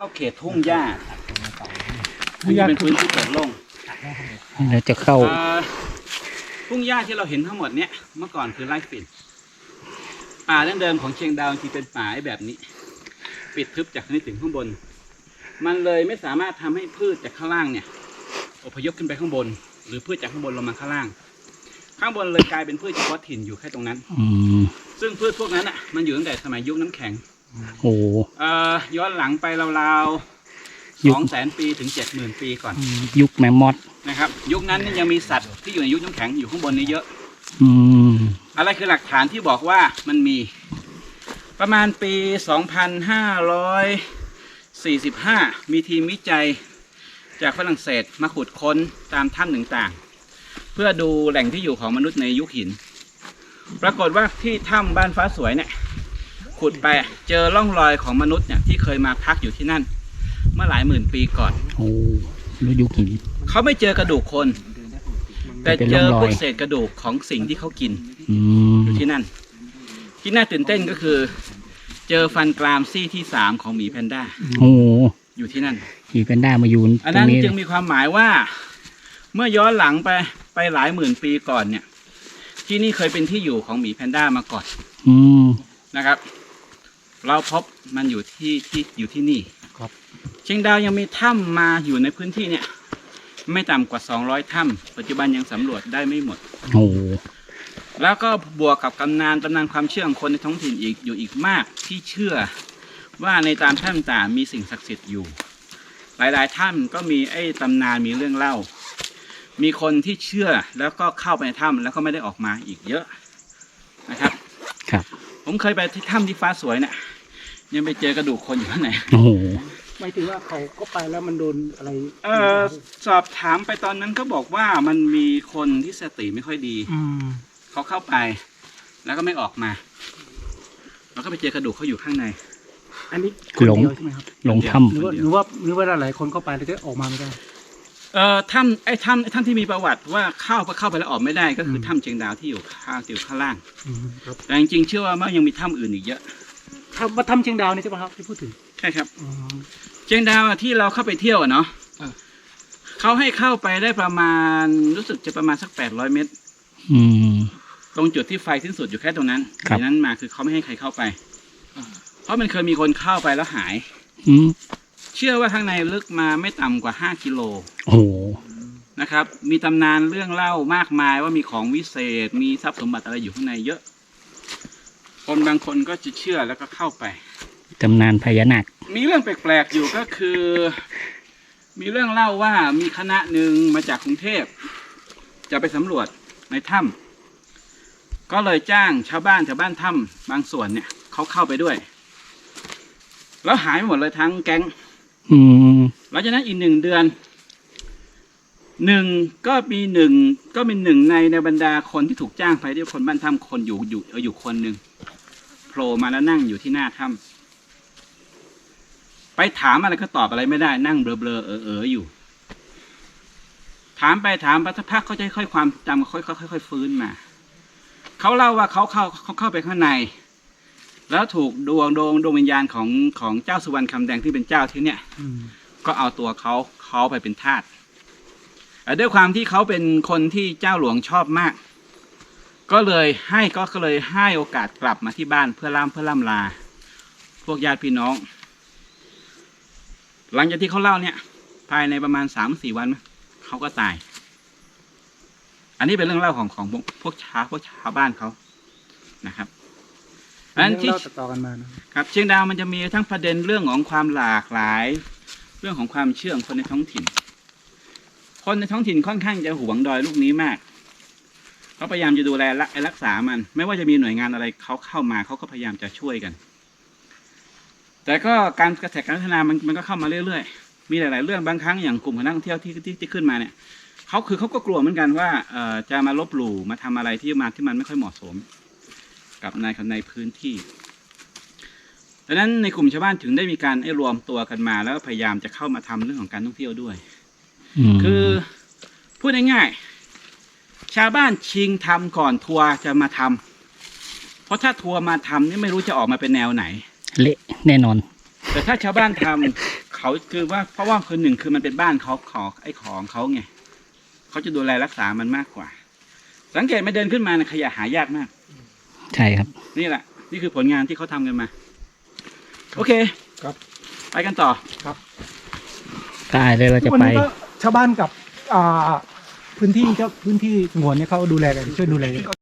เข้าเขตทุ่งหญ้าอันนี้เป็นพื้นที่เปิดโล่งแล้วจะเข้าเอ่อทุ่งหญ้าที่เราเห็นทั้งหมดเนี่ยเมื่อก่อนคือไร่ฝิ่นป่าดั้งเดิมของเชียงดาวจริงๆเป็นป่าแบบนี้ ปิดทึบจากข้างนี้ถึงข้างบน มันเลยไม่สามารถทำให้พืชจากข้างล่างเนี่ยอพยพขึ้นไปข้างบน หรือพืชจากข้างบนลงมาข้างล่าง ข้างบนเลยกลายเป็นพืชเฉพาะถิ่นอยู่แค่ตรงนั้น อืมซึ่งพืชพวกนั้นอะมันอยู่ตั้งแต่สมัยยุคน้ำแข็ง โอ้เอ่อย้อนหลังไปราวๆยุสคองแสนปีถึงเจ็ดหมื่นปีก่อนยุคแมมมอสนะครับ ยุคนั้นนี่ยังมีสัตว์ที่อยู่ในยุคน้ำแข็งอยู่ข้างบนนี้เยอะ อืมอะไรคือหลักฐานที่บอกว่ามันมี ประมาณปี 2545 มีทีมวิจัยจากฝรั่งเศสมาขุดค้นตามถ้ำต่างๆ เพื่อดูแหล่งที่อยู่ของมนุษย์ในยุคหิน ปรากฏว่าที่ถ้ำบ้านฟ้าสวยเนี่ย ขุดไปเจอร่องรอยของมนุษย์เนี่ยที่เคยมาพักอยู่ที่นั่น เมื่อหลายหมื่นปีก่อน โอ้แล้วยุคหิน เขาไม่เจอกระดูกคน แต่เป็นเจร่อองรอยพวกเศษกระดูกของสิ่งที่เขากินอืมอยู่ที่นั่น ที่น่าตื่นเต้นก็คือ เจอฟันกรามซี่ที่สามของหมีแพนด้าโอ้อยู่ที่นั่นมีแพนด้ามาอยู่อันตรนั้งนนี้จึงมีความหมายว่า เมื่อย้อนหลังไปไปหลายหมื่นปีก่อนเนี่ย ที่นี่เคยเป็นที่อยู่ของหมีแพนด้ามาก่อน อืมนะครับ เราพบมันอยู่ที่ที่อยู่ที่นี่ครับเชียงดาวยังมีถ้ำมาอยู่ในพื้นที่เนี่ย ไม่ต่ำกว่า 200ถ้ำปัจจุบันยังสำรวจได้ไม่หมด โอ้แล้วก็บวกกับตำนานตำนานความเชื่อของคนในท้องถิ่นอีกอยู่อีกมากที่เชื่อว่าในตามถ้ำต่างมีสิ่งศักดิ์สิทธิ์อยู่ หลายๆถ้ำก็มีไอ้ตำนานมีเรื่องเล่า มีคนที่เชื่อแล้วก็เข้าไปในถ้ำแล้วก็ไม่ได้ออกมาอีกเยอะนะครับครับ ผมเคยไปที่ถ้ำที่ฟ้าสวยเนี่ยยังไปเจอกระดูกคนอยู่ข้างในโอ้โหหมายถึงว่าเขาก็ไปแล้วมันโดนอะไรเออสอบถามไปตอนนั้นก็บอกว่ามันมีคนที่สติไม่ค่อยดีอืมเขาเข้าไป แล้วก็ไม่ออกมา แล้วก็ไปเจอกระดูกเขาอยู่ข้างใน อันนี้คนเดียวใช่ไหมครับลงเดี๋ยวถ้หรือว่าหรือว่าหรือว่าหลายคนเข้าไปแล้วจะออกมาไม่ได้ เอ่อถ้ำไอ้ถ้ำไอ้ถ้ำที่มีประวัติว่าเข้าไปเข้าไปแล้วออกไม่ได้ ก็คืออม ถ้ำเชียงดาวที่อยู่ข้างที่อยู่ข้างล่าง อืมครับแต่จริงๆเชื่อว่ามันยังมีถ้ำอื่นอีกเยอะถ้าว่าทำเชียงดาวนี่ใช่ไหมครับที่พูดถึงใช่ครับ อืม เชียงดาวอะที่เราเข้าไปเที่ยวอะเนาะอ่าเขาให้เข้าไปได้ประมาณรู้สึกจะประมาณสักแปดร้อยเมตรำอืม ตรงจุดที่ไฟสิ้นสุดอยู่แค่ตรงนั้นครับ ดังนั้นมาคือเขาไม่ให้ใครเข้าไปเพราะมันเคยมีคนเข้าไปแล้วหาย อืม เชื่อว่าข้างในลึกมาไม่ต่ำกว่าห้ากิโลโอ้โหนะครับ มีตำนานเรื่องเล่ามากมายว่ามีของวิเศษ มีทรัพย์สมบัติอะไรอยู่ข้างในเยอะ คนบางคนก็จะเชื่อแล้วก็เข้าไป ตำนานพญานาค มีเรื่องแปลกๆอยู่ก็คือ มีเรื่องเล่าว่ามีคณะหนึ่งมาจากกรุงเทพ จะไปสำรวจในถ้ำก็เลยจ้างชาวบ้านชาวบ้านถ้ำบางส่วนเนี่ยเขาเข้าไปด้วย แล้วหายไปหมดเลยทั้งแก๊ง อืมหลังจากนั้นอีกหนึ่งเดือนหนึ่งก็มีหนึ่งก็มีหนึ่งในในบรรดาคนที่ถูกจ้างไปที่คนบ้านถ้ำคนอยู่อยู่เอออยู่คนหนึ่งโผล่มาแล้วนั่งอยู่ที่หน้าถ้ำไปถามอะไรก็ตอบอะไรไม่ได้นั่งเบลอเออเอออยู่ ถามไปถามไปสักพักเขาจะค่อยความจำค่อยๆค่อยฟื้นมาเขาเล่าว่าเขาเข้าเขาเข้าไปข้างใน แล้วถูกดวงดวงดวงวิญญาณของของเจ้าสุวรรณคำแดงที่เป็นเจ้าที่เนี่ยอืมก็เอาตัวเขาเขาไปเป็นทาสเอ่อด้วยความที่เขาเป็นคนที่เจ้าหลวงชอบมาก ก็เลยให้ก็ก็เลยให้โอกาสกลับมาที่บ้านเพื่อล่ามเพื่อล่ำลา พวกญาติพี่น้อง หลังจากที่เขาเล่าเนี่ย ภายในประมาณสามสี่วันมั้งเขาก็ตาย อันนี้เป็นเรื่องเล่าของของพวกพวกชาวพวกชาวบ้านเขานะครับ อันเรื่องที่เล่าต่อๆกันมานะครับเชียงดาวมันจะมีทั้งประเด็นเรื่องของความหลากหลาย เรื่องของความเชื่อของคนในท้องถิ่น คนในท้องถิ่นค่อนข้างจะหวงดอยลูกนี้มากเขาพยายามจะดูแลรักรักษามัน ไม่ว่าจะมีหน่วยงานอะไรเขาเข้ามาเขาก็พยายามจะช่วยกัน แต่ก็การกระแสการพัฒนามันมันก็เข้ามาเรื่อยๆ มีหลาย ๆ เรื่องบางครั้งอย่างกลุ่มของนักท่องเที่ยวที่ที่ที่ขึ้นมาเนี่ยเขาคือเขาก็กลัวเหมือนกันว่าเอ่อจะมาลบหลู่มาทำอะไรที่มาที่มันไม่ค่อยเหมาะสม กับในในพื้นที่ดังนั้นในกลุ่มชาวบ้านถึงได้มีการไอ้รวมตัวกันมา แล้วก็พยายามจะเข้ามาทำเรื่องของการท่องเที่ยวด้วยอืมคือพูดง่ายๆชาวบ้านชิงทำก่อนทัวร์จะมาทำเพราะถ้าทัวร์มาทำนี่ไม่รู้จะออกมาเป็นแนวไหน เละแน่นอน แต่ถ้าชาวบ้านทำเขาคือว่าเพราะว่าคนหนึ่งคือมันเป็นบ้านเขาขอไอ้ของเขาไงเขาจะดูแลรักษามันมากกว่า สังเกตไหมาเดินขึ้นมานะขยะหายากมาก ใช่ครับ นี่แหละ นี่คือผลงานที่เขาทำกันมา โอเคครับ ไปกันต่อ ได้เลยเราจะวันไป นี้ก็ชาวบ้านกับอ่าพื้นที่เจ้าพื้นที่สงวนเนี่ยเขาดูแลกันช่วยดูแลกัน